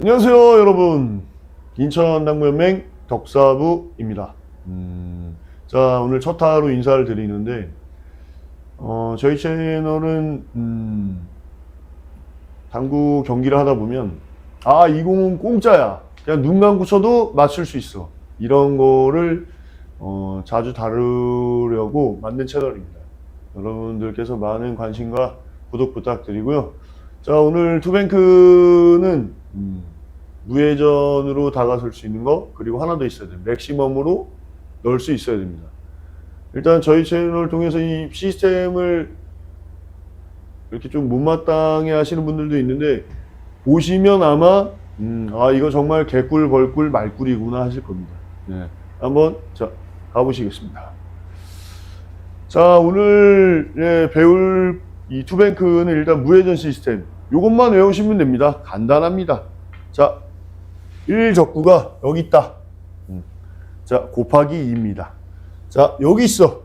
안녕하세요, 여러분. 인천 당구연맹 덕사부입니다. 음, 자, 오늘 첫 타로 인사를 드리는데, 어, 저희 채널은, 음, 당구 경기를 하다 보면, 아, 이 공은 공짜야. 그냥 눈 감고 쳐도 맞출 수 있어. 이런 거를, 어, 자주 다루려고 만든 채널입니다. 여러분들께서 많은 관심과 구독 부탁드리고요. 자, 오늘 투뱅크는 음, 무회전으로 다가설 수 있는 거 그리고 하나 더 있어야 됩니다. 맥시멈으로 넣을 수 있어야 됩니다. 일단 저희 채널을 통해서 이 시스템을 이렇게 좀 못마땅해 하시는 분들도 있는데 보시면 아마 음, 아 이거 정말 개꿀 벌꿀 말꿀이구나 하실 겁니다. 네. 한번 자 가보시겠습니다. 자 오늘 예, 배울 이 투뱅크는 일단 무회전 시스템 이것만 외우시면 됩니다. 간단합니다. 자 1 적구가 여기 있다. 음. 자 곱하기 2입니다. 자 여기 있어.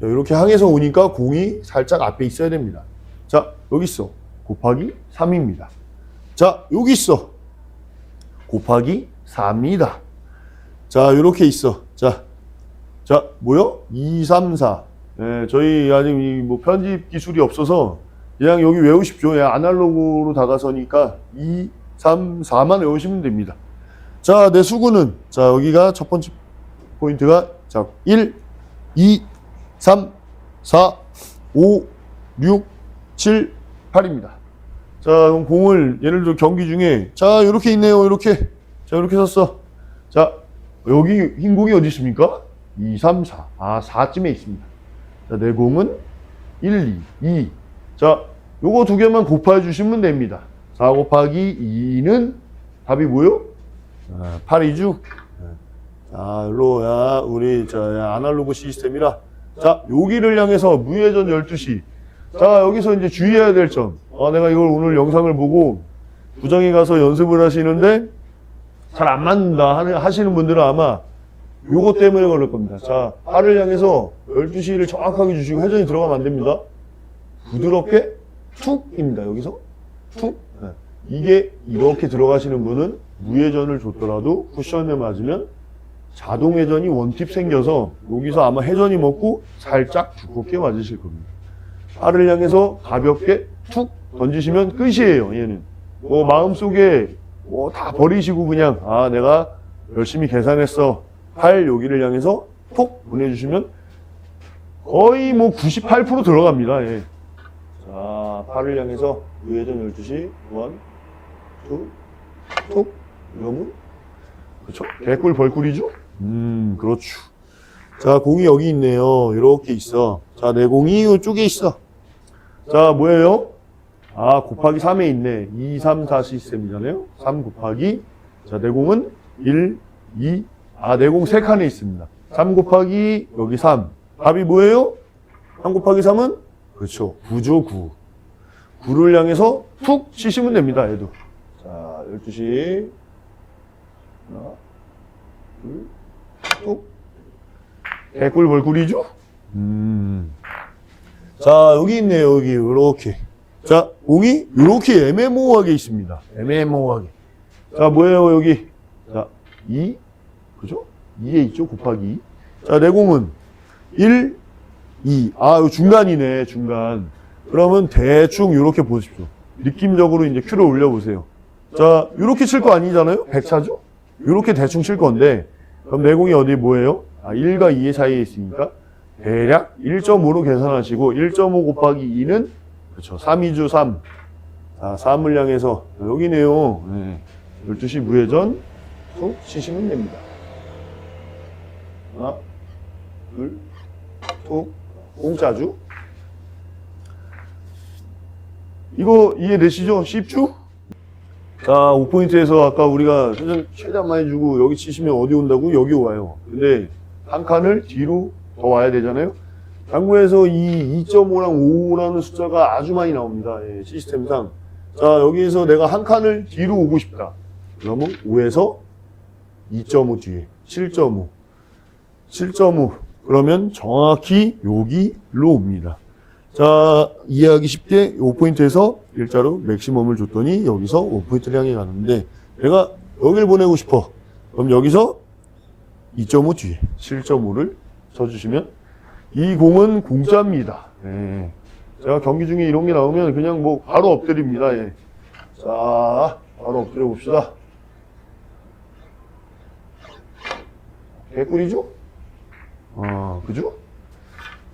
이렇게 향해서 오니까 공이 살짝 앞에 있어야 됩니다. 자 여기 있어. 곱하기 3입니다. 자 여기 있어. 곱하기 4입니다. 자 이렇게 있어. 자 자, 뭐요? 2, 3, 4. 예, 저희 이뭐 편집 기술이 없어서 그냥 여기 외우십시오. 예, 아날로그로 다가서니까 2, 3, 4만 외우시면 됩니다. 자, 내 수구는 자, 여기가 첫 번째 포인트가 자, 1, 2, 3, 4, 5, 6, 7, 8입니다. 자, 그럼 공을 예를 들어 경기 중에 자, 이렇게 있네요. 이렇게. 자, 이렇게 섰어. 자, 여기 흰 공이 어디 있습니까? 2, 3, 4. 아, 4쯤에 있습니다. 자, 내 공은 1, 2, 2. 자, 요거 두 개만 곱해 주시면 됩니다. 4 곱하기 2는 답이 뭐요? 아, 8이죠? 자, 일로, 야, 우리, 자, 야, 아날로그 시스템이라. 자, 여기를 향해서 무회전 12시. 자, 여기서 이제 주의해야 될 점. 아, 내가 이걸 오늘 영상을 보고 구장에 가서 연습을 하시는데 잘 안 맞는다 하시는 분들은 아마 요거 때문에 그럴 겁니다. 자, 팔을 향해서 12시를 정확하게 주시고 회전이 들어가면 안 됩니다. 부드럽게 툭입니다. 여기서 툭. 네. 이게 이렇게 들어가시는 분은 무회전을 줬더라도 쿠션에 맞으면 자동 회전이 원팁 생겨서 여기서 아마 회전이 먹고 살짝 두껍게 맞으실 겁니다. 팔을 향해서 가볍게 툭 던지시면 끝이에요. 얘는 뭐 마음속에 뭐 다 버리시고 그냥 아 내가 열심히 계산했어 팔 여기를 향해서 톡 보내주시면 거의 뭐 98% 들어갑니다. 예. 자 팔을 향해서 우회전 12시 원, 투, 톡 이러면 그렇죠? 개꿀 벌꿀이죠? 음 그렇죠. 자 공이 여기 있네요. 이렇게 있어. 자 내 공이 이쪽에 있어. 자 뭐예요? 아, 곱하기 3에 있네. 2, 3, 4 시스템이잖아요. 3 곱하기. 자, 내 공은 1, 2. 아, 내공 3칸에 있습니다. 3 곱하기 여기 3. 답이 뭐예요? 3 곱하기 3은? 그렇죠. 9죠, 9. 9를 향해서 툭 치시면 됩니다, 얘도. 자, 12시. 하나, 둘, 툭. 개꿀 벌꿀이죠? 음. 자, 여기 있네요, 여기. 이렇게. 자, 공이 이렇게 애매모호하게 있습니다. 애매모호하게. 자, 뭐예요, 여기? 자, 2. 그죠? 2에 있죠, 곱하기 2. 자, 내 공은 1, 2. 아, 요 중간이네, 중간. 그러면 대충 이렇게 보십시오. 느낌적으로 이제 큐를 올려보세요. 자, 이렇게 칠 거 아니잖아요? 100차죠? 이렇게 대충 칠 건데, 그럼 내 공이 어디 뭐예요? 아, 1과 2의 사이에 있으니까, 대략 1.5로 계산하시고, 1.5 곱하기 2는 그렇죠. 3이주 3. 자, 3을 향해서 여기네요. 네. 12시 무회전 툭 치시면 됩니다. 하나, 둘, 툭, 공짜주. 이거 이해되시죠? 쉽죠? 자, 5포인트에서 아까 우리가 회전 최대한 많이 주고 여기 치시면 어디 온다고? 여기 와요. 근데 한 칸을 뒤로 더 와야 되잖아요. 당구에서 이 2.5랑 5라는 숫자가 아주 많이 나옵니다. 예, 시스템상. 자, 여기에서 내가 한 칸을 뒤로 오고 싶다. 그러면 5에서 2.5 뒤에 7.5. 7.5. 그러면 정확히 여기로 옵니다. 자, 이해하기 쉽게 5포인트에서 일자로 맥시멈을 줬더니 여기서 원포인트를 향해 가는데 내가 여기를 보내고 싶어. 그럼 여기서 2.5 뒤에 7.5를 쳐주시면 이 공은 공짜입니다. 예. 제가 경기 중에 이런 게 나오면 그냥 뭐 바로 엎드립니다. 예. 자, 바로 엎드려 봅시다. 개꿀이죠? 아, 그죠?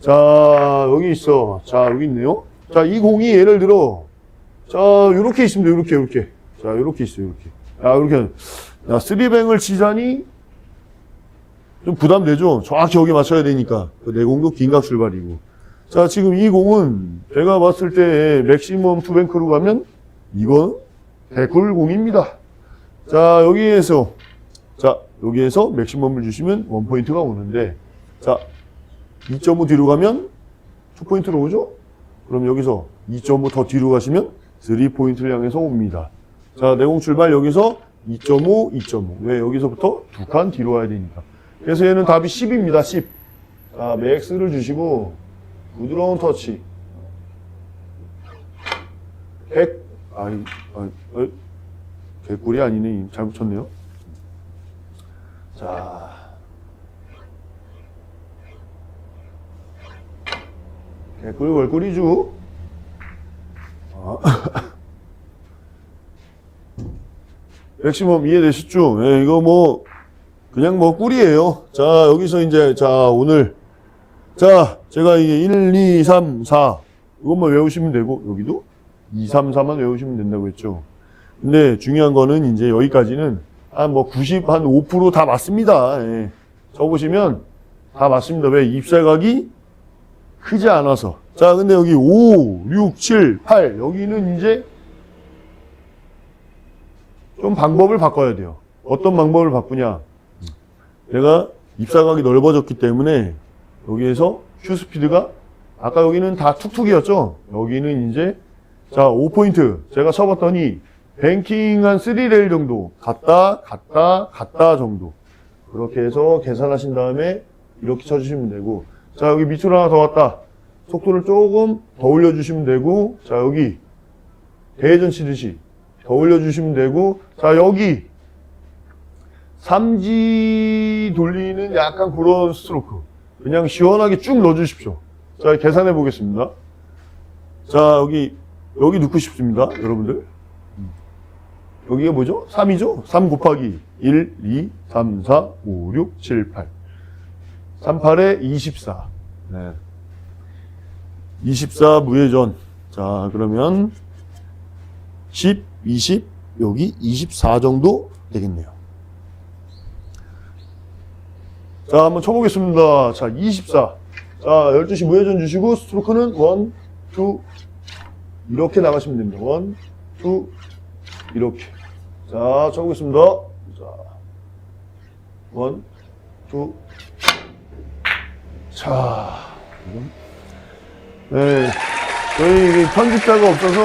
자, 여기 있어. 자, 여기 있네요. 자, 이 공이 예를 들어, 자, 요렇게 있습니다. 요렇게, 요렇게. 자, 요렇게 있어요. 요렇게. 야, 요렇게. 야, 쓰리뱅을 치자니 좀 부담되죠? 정확히 여기 맞춰야 되니까. 그 내공도 긴각 출발이고. 자, 지금 이 공은 제가 봤을 때 맥시멈 투뱅크로 가면 이건 개꿀 공입니다. 자, 여기에서, 자, 여기에서 맥시멈을 주시면 원포인트가 오는데, 자, 2.5 뒤로 가면 2포인트로 오죠? 그럼 여기서 2.5 더 뒤로 가시면 3포인트를 향해서 옵니다. 자, 내공 출발 여기서 2.5, 2.5. 왜? 여기서부터 두 칸 뒤로 와야 되니까. 그래서 얘는 답이 10입니다, 10. 자, 맥스를 주시고, 부드러운 터치. 100, 아이, 아이, 아이, 개꿀이 아니네. 잘 붙였네요. 자. 개꿀 월꿀이죠. 아. 맥시멈 이해되셨죠? 예, 이거 뭐 그냥 뭐 꿀이에요. 자 여기서 이제 자 오늘 자 제가 이게 1, 2, 3, 4 이것만 외우시면 되고 여기도 2, 3, 4만 외우시면 된다고 했죠. 근데 중요한 거는 이제 여기까지는 한 뭐 90, 한 5%다 맞습니다. 예. 적으시면 다 맞습니다. 왜? 입사각이 크지 않아서. 자, 근데 여기 5, 6, 7, 8 여기는 이제 좀 방법을 바꿔야 돼요. 어떤 방법을 바꾸냐? 내가 입사각이 넓어졌기 때문에 여기에서 슈 스피드가 아까 여기는 다 툭툭이었죠? 여기는 이제 자 5포인트 제가 쳐봤더니 뱅킹 한 3레일 정도 갔다 갔다 갔다 정도 그렇게 해서 계산하신 다음에 이렇게 쳐주시면 되고 자 여기 밑으로 하나 더 왔다. 속도를 조금 더 올려주시면 되고 자 여기 대회전 치듯이 더 올려주시면 되고 자 여기 삼지 돌리는 약간 그런 스트로크. 그냥 시원하게 쭉 넣어주십시오. 자 계산해 보겠습니다. 자 여기 여기 넣고 싶습니다 여러분들. 여기가 뭐죠? 3이죠? 3 곱하기 1, 2, 3, 4, 5, 6, 7, 8 3, 8에 24 네. 24 무회전. 자, 그러면 10, 20, 여기 24 정도 되겠네요. 자, 한번 쳐보겠습니다. 자, 24. 자, 12시 무회전 주시고, 스트로크는 1, 2, 이렇게 나가시면 됩니다. 1, 2, 이렇게. 자, 쳐보겠습니다. 자, 1, 2, 자, 네, 저희 편집자가 없어서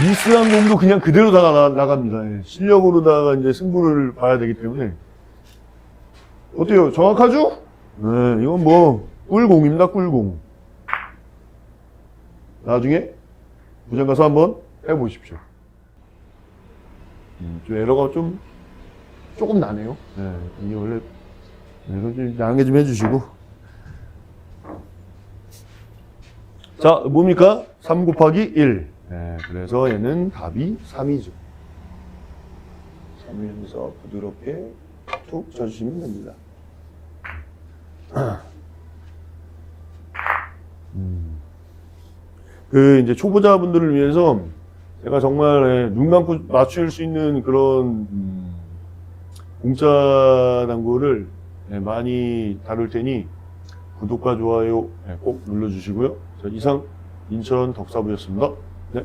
미스한 공도 그냥 그대로 다 나, 나갑니다. 예, 실력으로다가 이제 승부를 봐야 되기 때문에 어때요? 정확하죠? 네, 이건 뭐 꿀공입니다. 꿀공. 나중에 부장 가서 한번 해보십시오. 음, 좀 에러가 좀 조금 나네요. 네, 이게 원래 네, 이거 좀 양해 좀 해주시고. 자, 뭡니까? 3 곱하기 1. 네, 그래서 얘는 답이 3이죠. 3이면서 부드럽게 툭 쳐주시면 됩니다. 음. 그, 이제 초보자분들을 위해서 제가 정말 예, 눈 감고 맞출 수 있는 그런, 음, 공짜 당구를 예, 많이 다룰 테니 구독과 좋아요 예, 꼭 눌러주시고요. 자, 이상 인천 덕사부였습니다. 네,